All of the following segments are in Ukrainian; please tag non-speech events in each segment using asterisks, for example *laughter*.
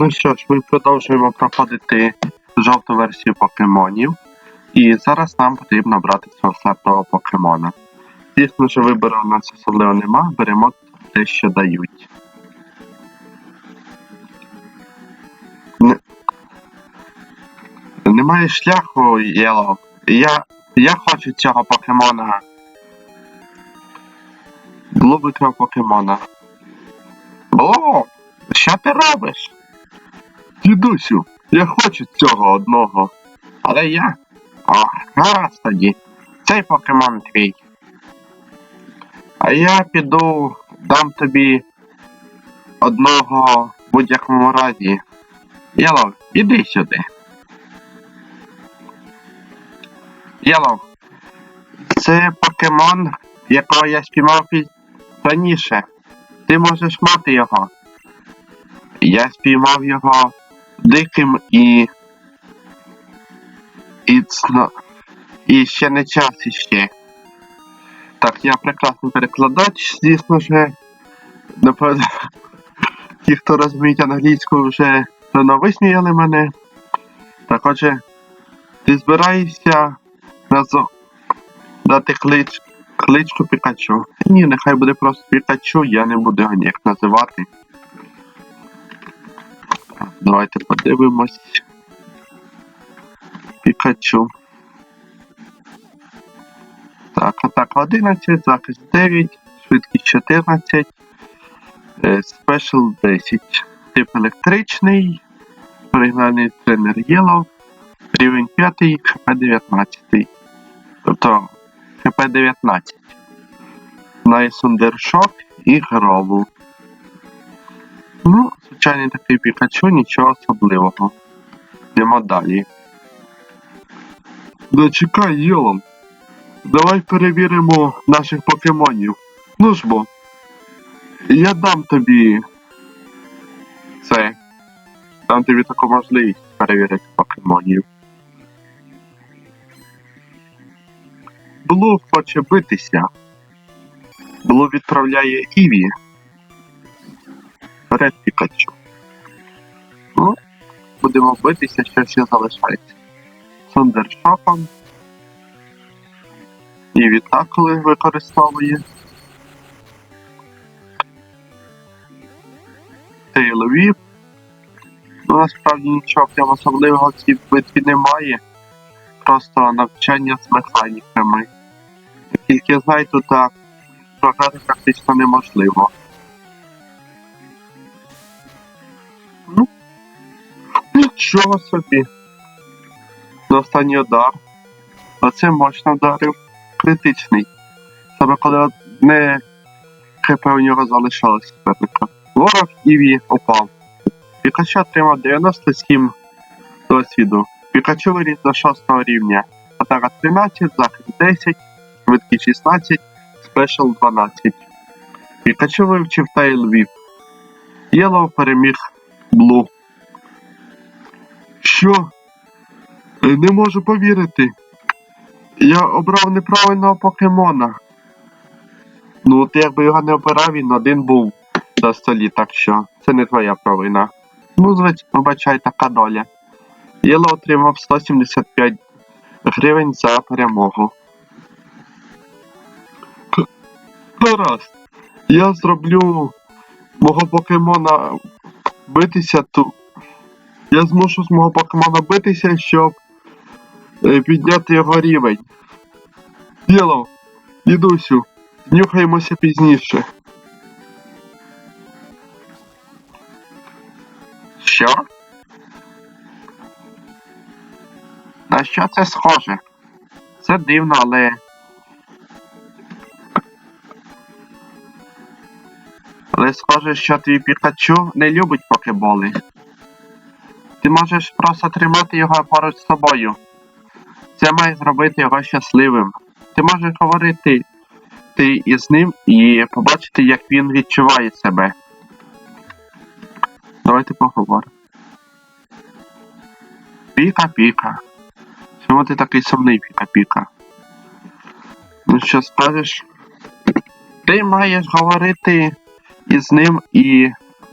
Ну що ж, ми продовжуємо проходити жовту версію покемонів. І зараз нам потрібно брати цього сартового покемона. Звісно ж, вибору у нас особливо нема, беремо те, що дають. Немає шляху, Єло. Я. Я хочу цього покемона. Викрав покемона. Блу! Що ти робиш? Дідусю, я хочу цього одного. Але я. О, гаразд тоді. Цей покемон твій. А я піду дам тобі одного в будь-якому разі. Єлов, іди сюди. Єлов, це покемон, якого я спіймав раніше. Ти можеш мати його. Я спіймав його диким і. І цно. І ще не час іще. Так, я прекрасний перекладач, звісно ж. Напевно, *laughs* ті, хто розуміють англійську, вже висміяли мене. Так отже, ти збираєшся разом дати клич, кличку Пікачу. Ні, нехай буде просто Пікачу, я не буду його ніяк називати. Давайте подивимось. Пікачу. Так, атака 11, захист 9, швидкість 14, е, спешл 10. Тип електричний, оригінальний тренер Yellow, рівень 5, ХП 19. Тобто ХП 19. Знає Сундершок і Грову. Ну, звичайний такий Пікачу, нічого особливого. Йдемо далі. Дочекай, Йолом. Давай перевіримо наших покемонів. Ну ж бо. Я дам тобі це. Дам тобі таку можливість перевірити покемонів. Блу хоче битися. Блу відправляє Іві. Вперед Пікачу. Ну, будемо битися, що ще залишається. Сундершопом. І відтак, коли використовує. Тейлові. Ну, насправді нічого прям особливого в цій битві немає. Просто навчання з механіками. Тільки знаю, тут програти практично неможливо. Нічого собі. На останній удар. Оце мощно вдарив. Критичний. Саме коли одне ХП у нього залишалось суперника. Ворог Іві опав. Пікачу отримав 97 досвіду. Пікачу виріс до 6 рівня. Атака 13, захист 10, швидкість 16, спешл 12. Пікачу вивчив Тайл Віп. Єлоу переміг Блу. Що? Е, Не можу повірити. Я обрав неправильного покемона. Ну, от якби його не обирав, він один був на столі, так що це не твоя провина. Ну, звичайно, вибачай, така доля. Єло отримав 175 гривень за перемогу. Гаразд. Я зроблю мого покемона битися ту. Я змушу з мого покемона битися, щоб е, підняти його рівень. Єло, дідусю, нюхаємося пізніше. Що? На що це схоже? Це дивно, але. Але схоже, що твій Пікачу не любить покеболи. Ти можеш просто тримати його поруч з собою. Це має зробити його щасливим. Ти можеш говорити ти із ним і побачити, як він відчуває себе. Давайте поговоримо. Піка-піка. Чому ти такий сумний, Піка-піка? Ну що скажеш? Ти маєш говорити із ним і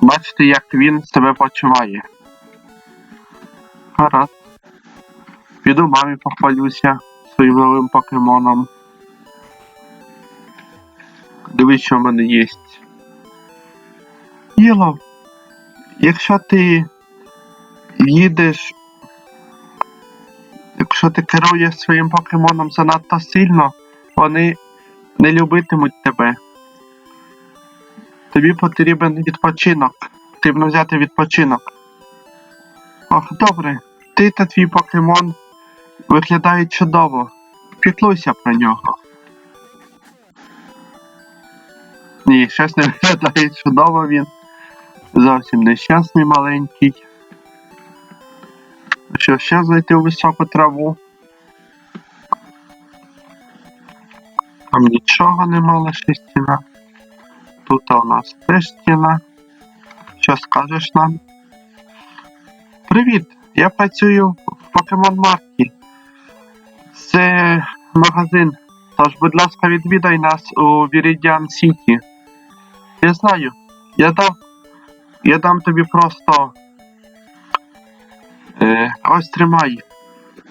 бачити, як він себе почуває. Гаразд. Піду мамі похвалюся своїм новим покемоном. Дивись, що в мене є. Єло, якщо ти їдеш, якщо ти керуєш своїм покемоном занадто сильно, вони не любитимуть тебе. Тобі потрібен відпочинок. Потрібно взяти відпочинок. Ох, добре. Ти та твій покемон виглядають чудово. Піклуйся про нього. Ні, щось не виглядає чудово він. Зовсім нещасний маленький. Що ще зайти у високу траву? Там нічого нема, лише стіна. Тут у нас теж стіна. Що скажеш нам? Привіт! Я працюю в Покемон Марті. Це магазин. Тож, будь ласка, відвідай нас у Вірідіан Сіті. Я знаю, я дам. Я дам тобі просто. Е, ось тримай.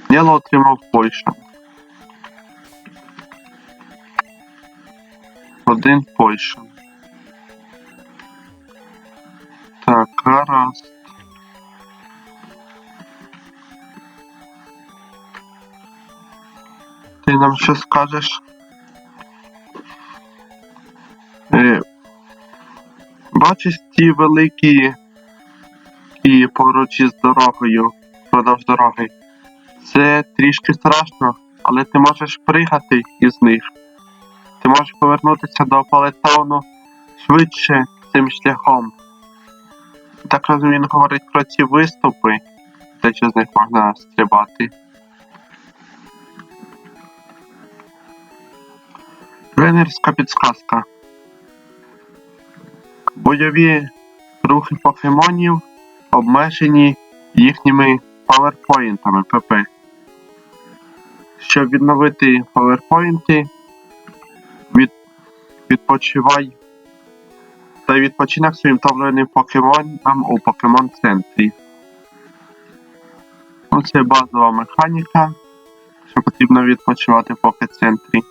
Я отримав Польща. Один Польща. Так, гаразд. Ти нам що скажеш? Е, бачиш ті великі і поруч із дорогою, продовж дороги. Це трішки страшно, але ти можеш пригати із них. Ти можеш повернутися до Палетауну швидше цим шляхом. Так розумію, він говорить про ці виступи, те, що з них можна стрибати. Тренерська підсказка. Бойові рухи покемонів обмежені їхніми паверпоінтами ПП. Щоб відновити паверпоінти, від... відпочивай та відпочинок своїм товленим покемонам у покемон центрі. Оце базова механіка, що потрібно відпочивати в поке-центрі.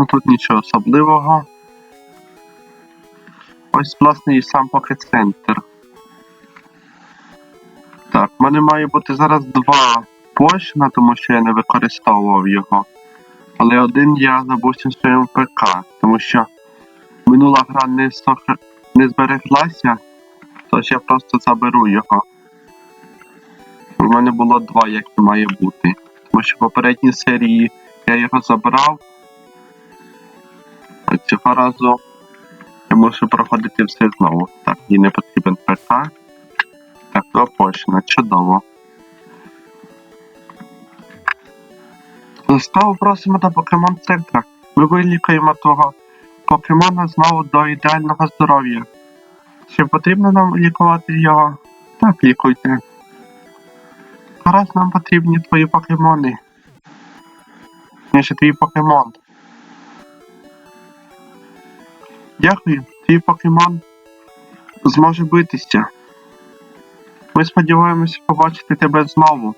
Ну тут нічого особливого. Ось, власне, і сам покет-центр. Так, в мене має бути зараз два пошна, тому що я не використовував його. Але один я забувся в своєму ПК, тому що минула гра не, сох... не збереглася, тож я просто заберу його. У мене було два, як і має бути. Тому що в попередній серії я його забрав. Цього разу я мушу проходити все знову. Так, їй не потрібен ПК. Так, запущено, чудово. Знову просимо до покемон центра. Ми вилікуємо того покемона знову до ідеального здоров'я. Чи потрібно нам лікувати його? Так, лікуйте. Зараз нам потрібні твої покемони. Ніж твій покемон. Дякую, твій покемон зможе битися. Ми сподіваємося побачити тебе знову.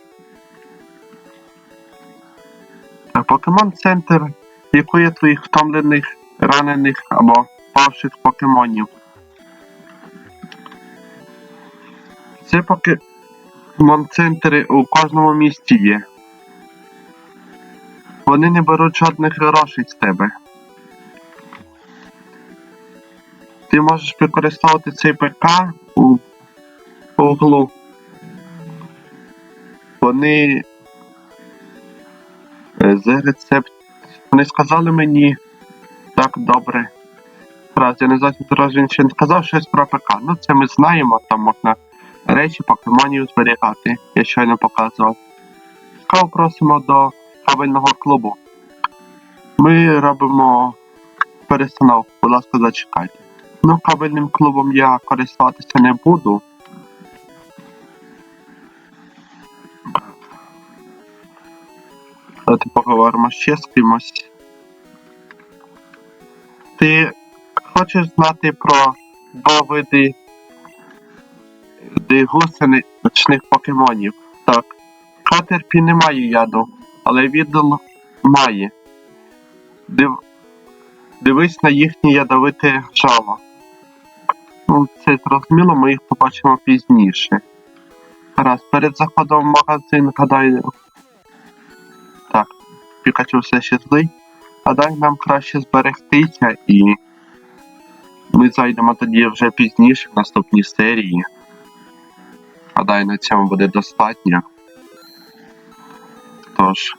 Покемон Центр лікує твоїх втомлених, ранених або павших покемонів. Це покемон центри у кожному місті є. Вони не беруть жодних грошей з тебе. Можеш використовувати цей ПК у углу. Вони е, за рецепт. Вони сказали мені так добре. Раз, я не зовсім зараз він ще не сказав щось про ПК. Ну це ми знаємо, там можна речі покемонів зберігати, я щойно показував. Скаво просимо до кабельного клубу. Ми робимо перестановку, будь ласка, зачекайте. Ну, кабельним клубом я користуватися не буду. Давайте поговоримо ще з кимось. Ти хочеш знати про два види ди- гусеничних покемонів? Так. Катерпі не має яду, але віддал має. Див... Дивись на їхнє ядовите жало. Ну, це зрозуміло, ми їх побачимо пізніше. Раз, перед заходом в магазин, гадаю. Так, Пікачу все ще злий. Гадаю, нам краще зберегтися і. Ми зайдемо тоді вже пізніше в наступній серії. Гадаю, на цьому буде достатньо. Тож,